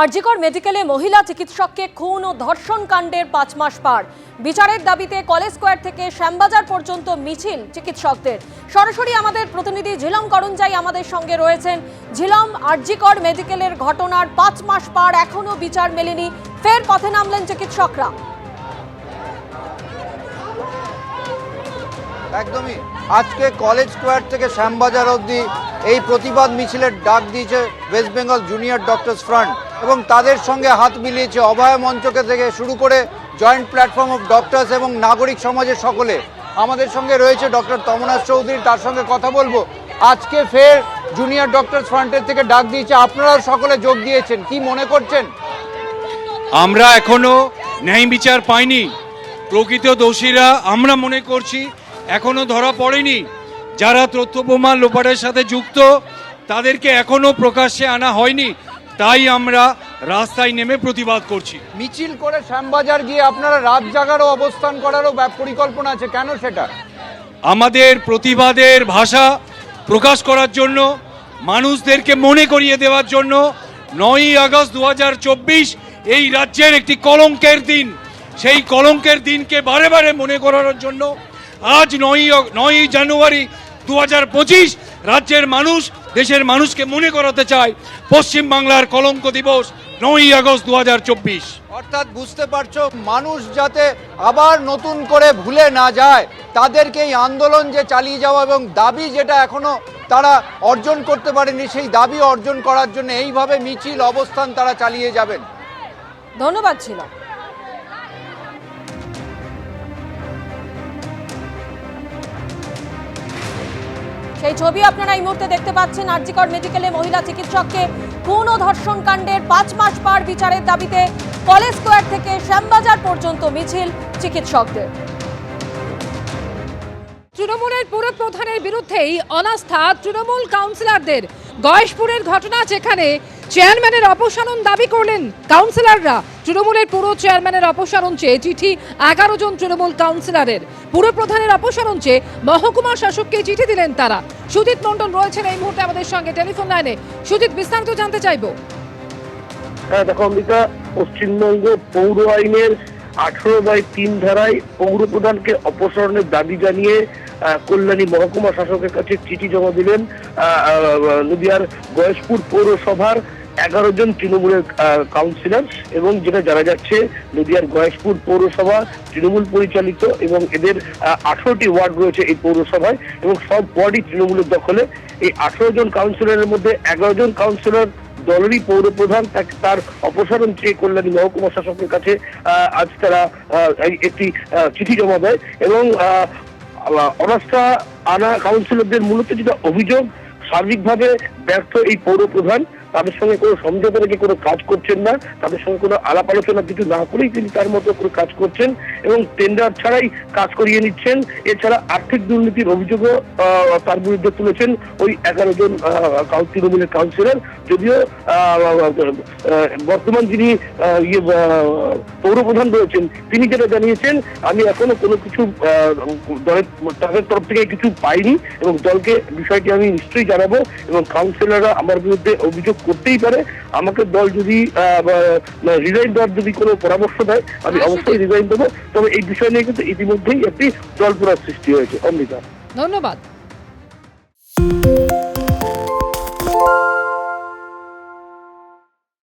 আরজিকর মেডিকেলে মহিলা চিকিৎসককে খুন ও ধর্ষণ কাণ্ডের পাঁচ মাস পার। বিচারের দাবিতে কলেজ স্কোয়ার থেকে শ্যামবাজার পর্যন্ত মিছিল চিকিৎসকদের। সরাসরি আমাদের প্রতিনিধি ঝিলম করঞ্জাই আমাদের সঙ্গে রয়েছেন। ঝিলম, আরজিকর মেডিকেলের ঘটনার পাঁচ মাস পার এখনও বিচার মেলেনি। ফের পথে নামলেন চিকিৎসকরা। একদমই। আজকে কলেজ স্কোয়ার থেকে শ্যামবাজার অবধি এই প্রতিবাদ মিছিলের ডাক দিয়েছে West Bengal Junior Doctors Front এবং তাদের সঙ্গে হাত মিলিয়েছে অভয় মঞ্চকে থেকে শুরু করে জয়েন্ট প্ল্যাটফর্ম অফ ডক্টরস এবং নাগরিক সমাজের সকলে। আমাদের সঙ্গে রয়েছে ডক্টর তমনাথ চৌধুরী, তার সঙ্গে কথা বলব। আজকে ফের জুনিয়র ডক্টরস ফ্রন্টের থেকে ডাক দিয়েছে। আপনারা সকলে যোগ দিয়েছেন। কি মনে করছেন? আমরা এখনও ন্যায় বিচার পাইনি। প্রকৃত দোষীরা আমরা মনে করছি এখনও ধরা পড়েনি। যারা তথ্য প্রমাণ লোপাটের সাথে যুক্ত, তাদেরকে এখনও প্রকাশ্যে আনা হয়নি। তাই আমরা রাস্তায় নেমে প্রতিবাদ করছি। মিছিল করে শ্যামবাজার গিয়ে আপনারা রাত জাগারও অবস্থান করারও পরিকল্পনা আছে। কেন সেটা? আমাদের প্রতিবাদের ভাষা প্রকাশ করার জন্য মানুষদেরকে মনে করিয়ে দেওয়ার জন্য নয়ই আগস্ট দু হাজার চব্বিশ এই রাজ্যের একটি কলঙ্কের দিন। সেই কলঙ্কের দিনকে বারে বারে মনে করানোর জন্য আজ নয়ই নয়ই জানুয়ারি দু হাজার পঁচিশ রাজ্যের মানুষ দেশের মানুষকে মনে করাতে চায় পশ্চিমবাংলার কলঙ্ক দিবস নয়ই আগস্ট দু হাজার চব্বিশ। অর্থাৎ বুঝতে পারছ মানুষ যাতে আবার নতুন করে ভুলে না যায় তাদেরকে এই আন্দোলন যে চালিয়ে যাওয়া এবং দাবি যেটা এখনও তারা অর্জন করতে পারেনি সেই দাবি অর্জন করার জন্য এইভাবে মিছিল অবস্থান তারা চালিয়ে যাবেন। ধন্যবাদ ছিল। সেই ছবি আপনারা এই মুহূর্তে দেখতে পাচ্ছেন। আরজিকর মেডিকেলে মহিলা চিকিৎসককে খুন ও ধর্ষণ কাণ্ডের পাঁচ মাস পার বিচারের দাবিতে কলেজ স্কোয়ার থেকে শ্যামবাজার পর্যন্ত মিছিল চিকিৎসকদের। তৃণমূলের পুর প্রধানের বিরুদ্ধেই অনাস্থা তৃণমূল কাউন্সিলরদের। গয়েশপুরের ঘটনা যেখানে চেয়ারম্যানের অপসারণ দাবি করলেন কাউন্সিলররা। তৃণমূলের পুরো চেয়ারম্যানের অপসারণ চেয়ে চিঠি, এগারো জন তৃণমূল কাউন্সিলরের। পুর প্রধানের অপসারণ চেয়ে মহকুমা শাসককে চিঠি দিলেন তারা। সুজিত মণ্ডল রয়েছেন এই মুহূর্তে আমাদের সঙ্গে টেলিফোন লাইনে। সুজিত, বিস্তারিত জানতে চাইব। হ্যাঁ দেখো, অম্বিকা, পশ্চিমবঙ্গ পৌর আইনের আঠারো বাই তিন ধারায় পৌর প্রধানকে অপসারণের দাবি জানিয়ে কল্যাণী মহকুমা শাসকের কাছে চিঠি জমা দিলেন নদিয়ার গয়েশপুর পৌরসভার এগারো জন তৃণমূলের কাউন্সিলর এবং যেটা জানা যাচ্ছে নদিয়ার গয়েশপুর পৌরসভা তৃণমূল পরিচালিত এবং এদের আঠারোটি ওয়ার্ড রয়েছে এই পৌরসভায় এবং সব ওয়ার্ডই তৃণমূলের দখলে। এই আঠারো জন কাউন্সিলরের মধ্যে এগারো জন কাউন্সিলর দলেরই পৌর প্রধান তাকে, তার অপসারণ চেয়ে কল্যাণী মহকুমা শাসকের কাছে আজ তারা একটি চিঠি জমা দেয় এবং অনাস্থা আনা কাউন্সিলরদের মূলত যেটা অভিযোগ, সার্বিকভাবে ব্যর্থ এই পৌর প্রধান তাদের সঙ্গে কোনো সমঝোতা রেখে কোনো কাজ করছেন না, তাদের সঙ্গে কোনো আলাপ আলোচনা কিছু না করেই তিনি তার মতো করে কাজ করছেন এবং টেন্ডার ছাড়াই কাজ করিয়ে নিচ্ছেন। এছাড়া আর্থিক দুর্নীতির অভিযোগও তার বিরুদ্ধে তুলেছেন ওই এগারো জন তৃণমূলের কাউন্সিলর যদিও বর্তমান যিনি ইয়ে পৌরপ্রধান রয়েছেন, তিনি যেটা জানিয়েছেন, আমি এখনও কোনো কিছু দলের, তাদের তরফ থেকে কিছু পাইনি এবং দলকে, বিষয়টি আমি নিশ্চয়ই জানাব এবং কাউন্সিলররা আমার বিরুদ্ধে অভিযোগ করতেই পারে। আমাকে দল যদি রিজাইন মানে দেওয়ার যদি কোনো পরামর্শ দেয় আমি হ্যাঁ, অবশ্যই রিজাইন দেবো। তবে এই বিষয় নিয়ে কিন্তু ইতিমধ্যেই একটি জল্পনার সৃষ্টি হয়েছে অমৃতা। ধন্যবাদ।